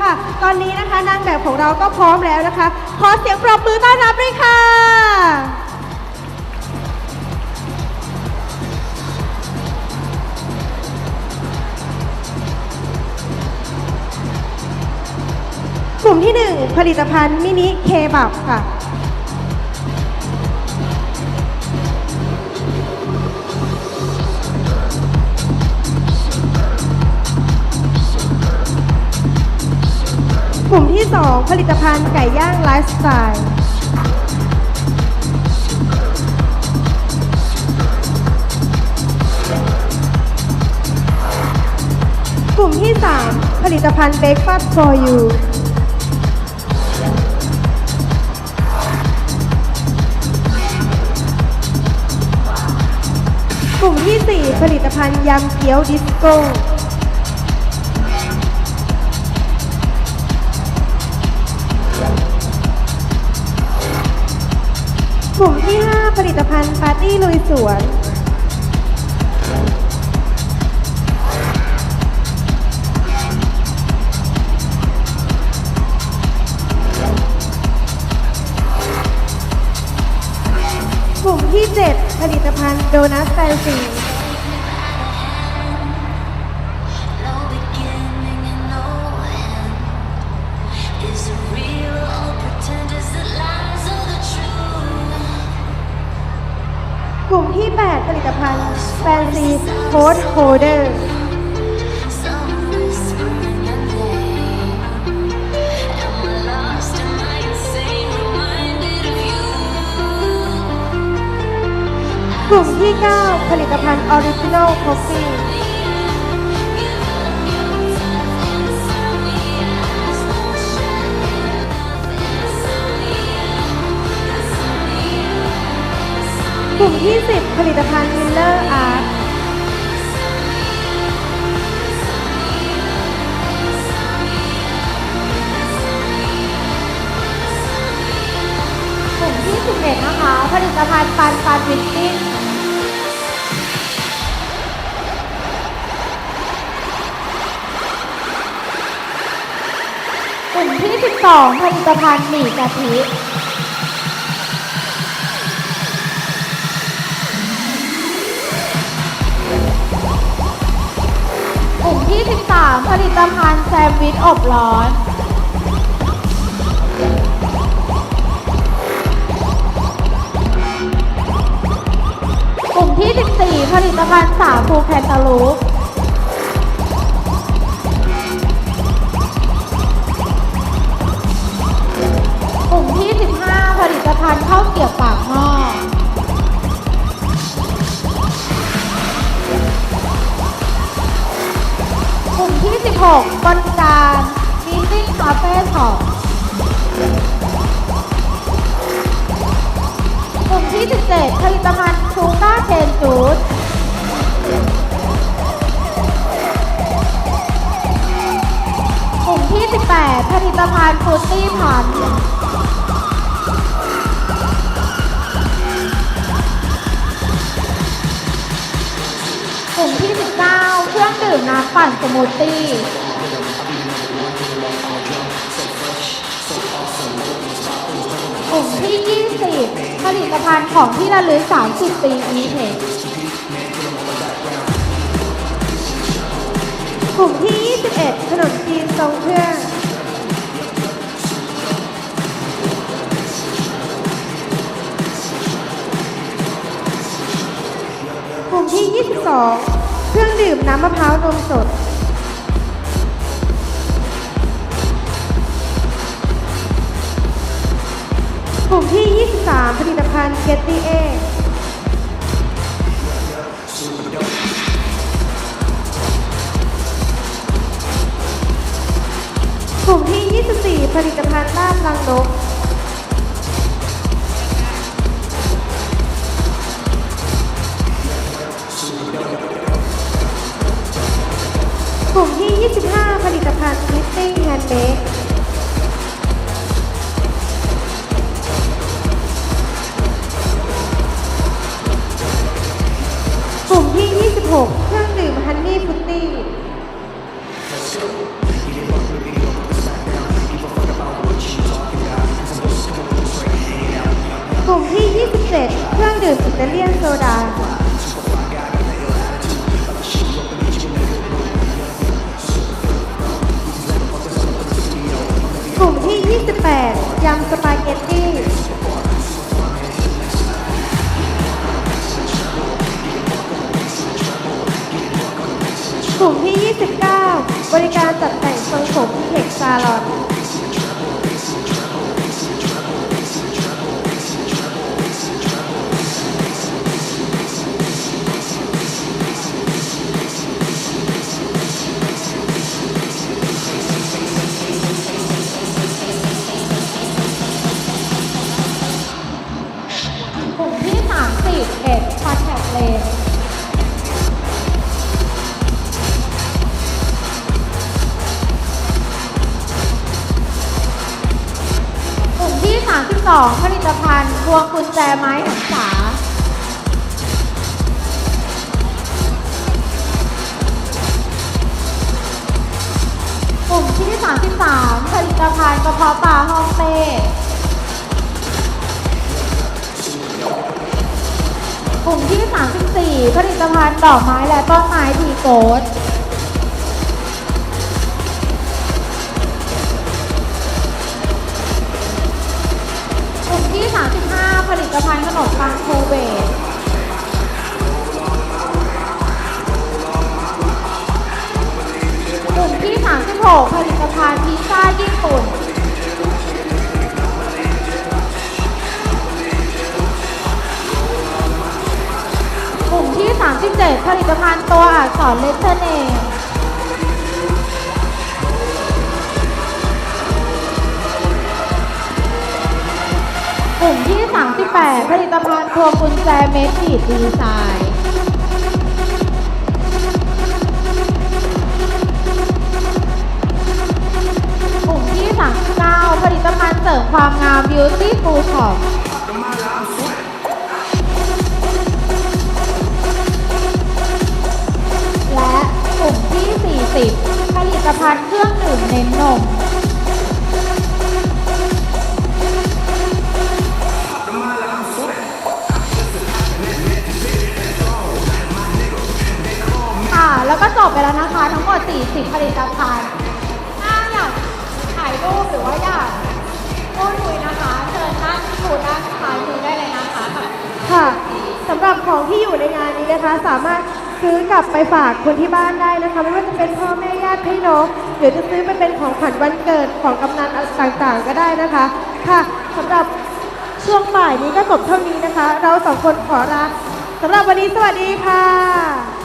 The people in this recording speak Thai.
ค่ะ ตอนนี้นะคะนางแบบของเราก็พร้อมแล้วนะคะ ขอเสียงปรบมือต้อนรับด้วยค่ะ กลุ่มที่ 1 ผลิตภัณฑ์มินิเคบับค่ะ กลุ่มที่ 2 ผลิตภัณฑ์ไก่ย่างไลฟ์สไตล์กลุ่มที่ 3 ผลิตภัณฑ์ Breakfast for you กลุ่มที่ 4 ผลิตภัณฑ์ยำเกี๊ยวดิสโก้ กลุ่มที่ 5 ผลิตภัณฑ์ปาร์ตี้ลุยสวน กลุ่มที่ 7 ผลิตภัณฑ์โดนัทแฟนซี ที่ 8 ผลิตภัณฑ์ Fancy Post Holder กลุ่มที่ 9 ผลิตภัณฑ์ Original Coffee ที่10ผลิตภัณฑ์มิลเลอร์อาร์ตกลุ่มที่ 11 นะคะ ผลิตภัณฑ์ฟันฟันวิตติ้งกลุ่มที่ 12 ผลิตภัณฑ์หมี่กะทิ 3. ผลิตภัณฑ์แซมวิชอบร้อน กลุ่มที่ 14 ผลิตภัณฑ์สาคูแคนตาลูป 27ผลิตภัณฑ์ชูก้าเชนจูดกลุ่มที่ 18ผลิตภัณฑ์ฟูตี้พันกลุ่มที่ 19 เครื่องดื่มน้ำปั่นสมูทตี้ ที่ 20 ผลิตภัณฑ์ของที่ระลึก 30 ปีอีเทคกลุ่มที่ 21 ขนมจีนทรงเครื่อง กลุ่มที่ 22 เครื่องดื่มน้ำมะพร้าวนมสด กลุ่มที่ 23 ผลิตภัณฑ์ Getty A กลุ่มที่ 24 ผลิตภัณฑ์ลาบลังนกก ที่ 26 เครื่องดื่มฮันนี่ฟุตตี้ กลุ่มที่ 27 เครื่องดื่มอิตาเลียนโซดา กลุ่มที่ 28 ยำสปาเกตตี้ ที่ 29 บริการจัดแต่งทรงผมเทคซาลอน 32ผลิตภัณฑ์พวงกุญแจไม้หันษากลุ่มที่ 33 ผลิตภัณฑ์กระเพาะปลาฮ่องเต้กลุ่มที่ 34 ผลิตภัณฑ์ดอกไม้และต้นไม้ทีโกด ผลิตภัณฑ์ขนมปังโคเวตกลุ่มที่ 36 ผลิตภัณฑ์พิซซ่าญี่ปุ่นกลุ่มที่ 37 ผลิตภัณฑ์ตัวอักษรเลตเตอร์เนม ผลิตภัณฑ์พวงกุญแจเมจิดีไซน์กลุ่มที่39ผลิตภัณฑ์เสริมความงาม Beauty Full Top และกลุ่มที่ 40 ผลิตภัณฑ์เครื่องดื่มเน้นนม ก็จบไปแล้วนะคะ ทั้งหมด 40 ผลิตภัณฑ์ ถ้าอยากถ่ายรูปหรือว่าอยากพูดคุยนะคะเชิญนั่งที่บูธด้านซ้ายมือได้เลยนะคะค่ะสำหรับของที่อยู่ในงานนี้นะคะ สามารถซื้อกลับไปฝากคนที่บ้านได้นะคะ ไม่ว่าจะเป็นพ่อแม่ญาติพี่น้องหรือจะซื้อไปเป็นของขวัญวันเกิดของกำนันต่างๆ ก็ได้นะคะ ค่ะสำหรับช่วงบ่ายนี้ก็จบเท่านี้นะคะ เราสองคนขอลาสำหรับวันนี้สวัสดีค่ะ